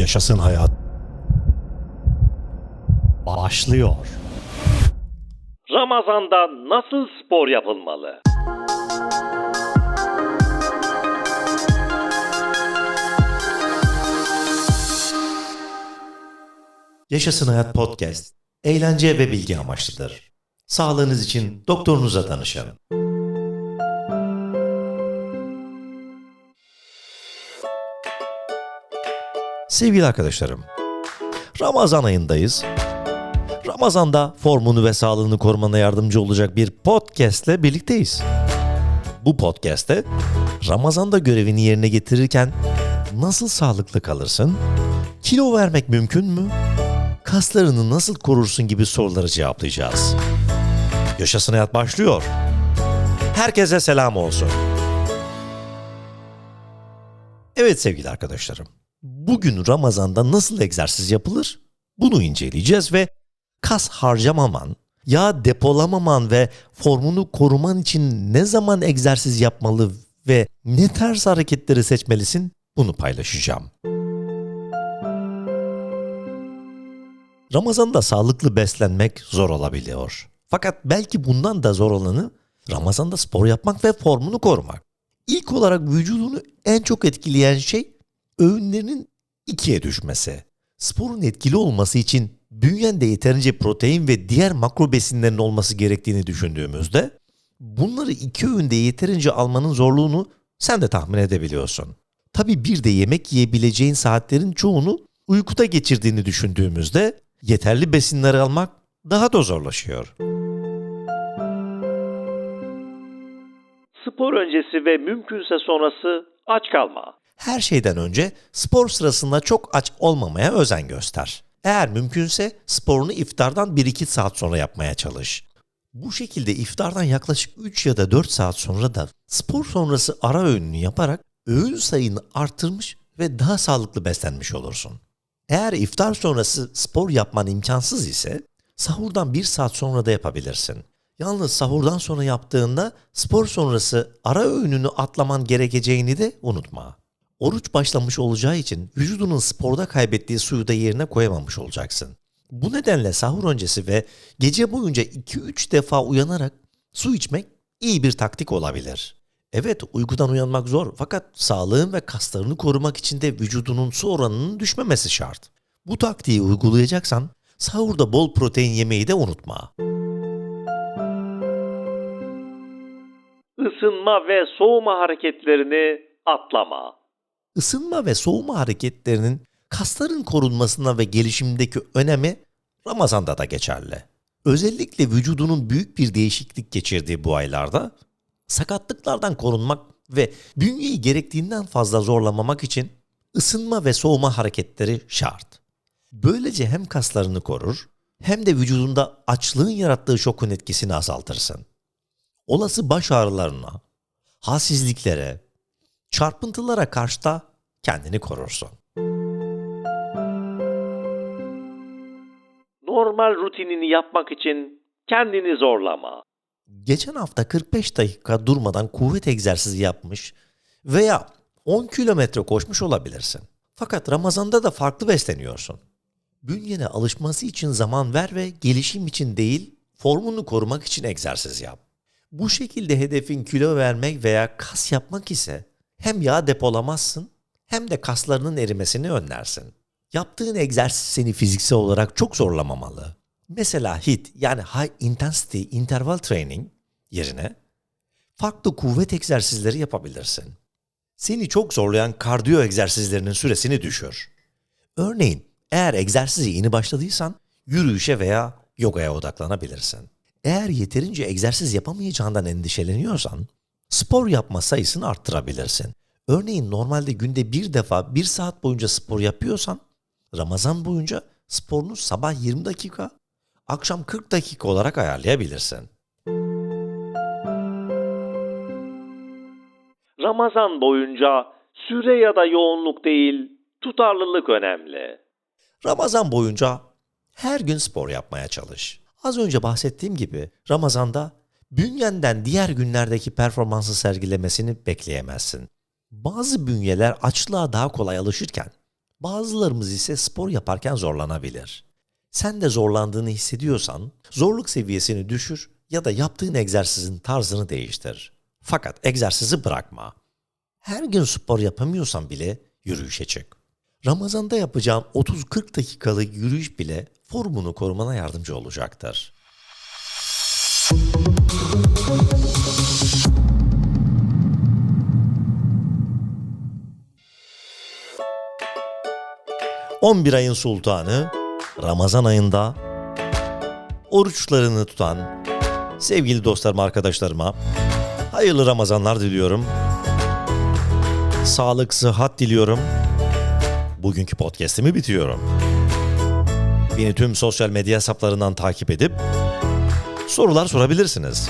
Yaşasın hayat. Başlıyor. Ramazanda nasıl spor yapılmalı? Yaşasın Hayat Podcast. Eğlence ve bilgi amaçlıdır. Sağlığınız için doktorunuza danışın. Sevgili arkadaşlarım, Ramazan ayındayız. Ramazanda formunu ve sağlığını korumana yardımcı olacak bir podcastle birlikteyiz. Bu podcast'te Ramazanda görevini yerine getirirken nasıl sağlıklı kalırsın? Kilo vermek mümkün mü? Kaslarını nasıl korursun gibi soruları cevaplayacağız. Yaşasın hayat başlıyor. Herkese selam olsun. Evet sevgili arkadaşlarım. Bugün Ramazan'da nasıl egzersiz yapılır? Bunu inceleyeceğiz ve kas harcamaman, yağ depolamaman ve formunu koruman için ne zaman egzersiz yapmalı ve ne tarz hareketleri seçmelisin? Bunu paylaşacağım. Ramazan'da sağlıklı beslenmek zor olabiliyor. Fakat belki bundan da zor olanı Ramazan'da spor yapmak ve formunu korumak. İlk olarak vücudunu en çok etkileyen şey öğünlerinin ikiye düşmesi. Sporun etkili olması için bünyende yeterince protein ve diğer makro besinlerin olması gerektiğini düşündüğümüzde bunları iki öğünde yeterince almanın zorluğunu sen de tahmin edebiliyorsun. Tabi bir de yemek yiyebileceğin saatlerin çoğunu uykuda geçirdiğini düşündüğümüzde yeterli besinleri almak daha da zorlaşıyor. Spor öncesi ve mümkünse sonrası aç kalma. Her şeyden önce spor sırasında çok aç olmamaya özen göster. Eğer mümkünse sporunu iftardan 1-2 saat sonra yapmaya çalış. Bu şekilde iftardan yaklaşık 3 ya da 4 saat sonra da spor sonrası ara öğününü yaparak öğün sayını arttırmış ve daha sağlıklı beslenmiş olursun. Eğer iftar sonrası spor yapman imkansız ise sahurdan 1 saat sonra da yapabilirsin. Yalnız sahurdan sonra yaptığında spor sonrası ara öğününü atlaman gerekeceğini de unutma. Oruç başlamış olacağı için vücudunun sporda kaybettiği suyu da yerine koyamamış olacaksın. Bu nedenle sahur öncesi ve gece boyunca 2-3 defa uyanarak su içmek iyi bir taktik olabilir. Evet uykudan uyanmak zor fakat sağlığın ve kaslarını korumak için de vücudunun su oranının düşmemesi şart. Bu taktiği uygulayacaksan sahurda bol protein yemeyi de unutma. Isınma ve soğuma hareketlerini atlama. Isınma ve soğuma hareketlerinin kasların korunmasına ve gelişimindeki önemi Ramazan'da da geçerli. Özellikle vücudunun büyük bir değişiklik geçirdiği bu aylarda sakatlıklardan korunmak ve bünyeyi gerektiğinden fazla zorlamamak için ısınma ve soğuma hareketleri şart. Böylece hem kaslarını korur hem de vücudunda açlığın yarattığı şokun etkisini azaltırsın. Olası baş ağrılarına, halsizliklere, çarpıntılara karşı da kendini korursun. Normal rutinini yapmak için kendini zorlama. Geçen hafta 45 dakika durmadan kuvvet egzersizi yapmış veya 10 kilometre koşmuş olabilirsin. Fakat Ramazan'da da farklı besleniyorsun. Bünyene alışması için zaman ver ve gelişim için değil, formunu korumak için egzersiz yap. Bu şekilde hedefin kilo vermek veya kas yapmak ise hem yağ depolamazsın hem de kaslarının erimesini önlersin. Yaptığın egzersiz seni fiziksel olarak çok zorlamamalı. Mesela HIIT yani High Intensity Interval Training yerine farklı kuvvet egzersizleri yapabilirsin. Seni çok zorlayan kardiyo egzersizlerinin süresini düşür. Örneğin eğer egzersize yeni başladıysan yürüyüşe veya yogaya odaklanabilirsin. Eğer yeterince egzersiz yapamayacağından endişeleniyorsan spor yapma sayısını arttırabilirsin. Örneğin normalde günde bir defa bir saat boyunca spor yapıyorsan Ramazan boyunca sporunu sabah 20 dakika, akşam 40 dakika olarak ayarlayabilirsin. Ramazan boyunca süre ya da yoğunluk değil, tutarlılık önemli. Ramazan boyunca her gün spor yapmaya çalış. Az önce bahsettiğim gibi Ramazan'da bünyenden diğer günlerdeki performansı sergilemesini bekleyemezsin. Bazı bünyeler açlığa daha kolay alışırken Bazılarımız ise spor yaparken zorlanabilir. Sen de zorlandığını hissediyorsan zorluk seviyesini düşür ya da yaptığın egzersizin tarzını değiştir. Fakat egzersizi bırakma. Her gün spor yapamıyorsan bile yürüyüşe çık. Ramazanda yapacağın 30-40 dakikalık yürüyüş bile formunu korumana yardımcı olacaktır. ...11 ayın sultanı... ...Ramazan ayında... ...oruçlarını tutan... ...sevgili dostlarım, arkadaşlarıma... ...hayırlı Ramazanlar diliyorum... ...sağlık, sıhhat diliyorum... ...bugünkü podcast'imi bitiyorum. Beni tüm sosyal medya hesaplarından takip edip... ...sorular sorabilirsiniz.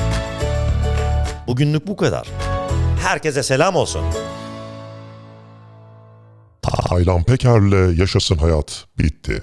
Bugünlük bu kadar. Herkese selam olsun. Taylan Peker'le Yaşasın Hayat bitti.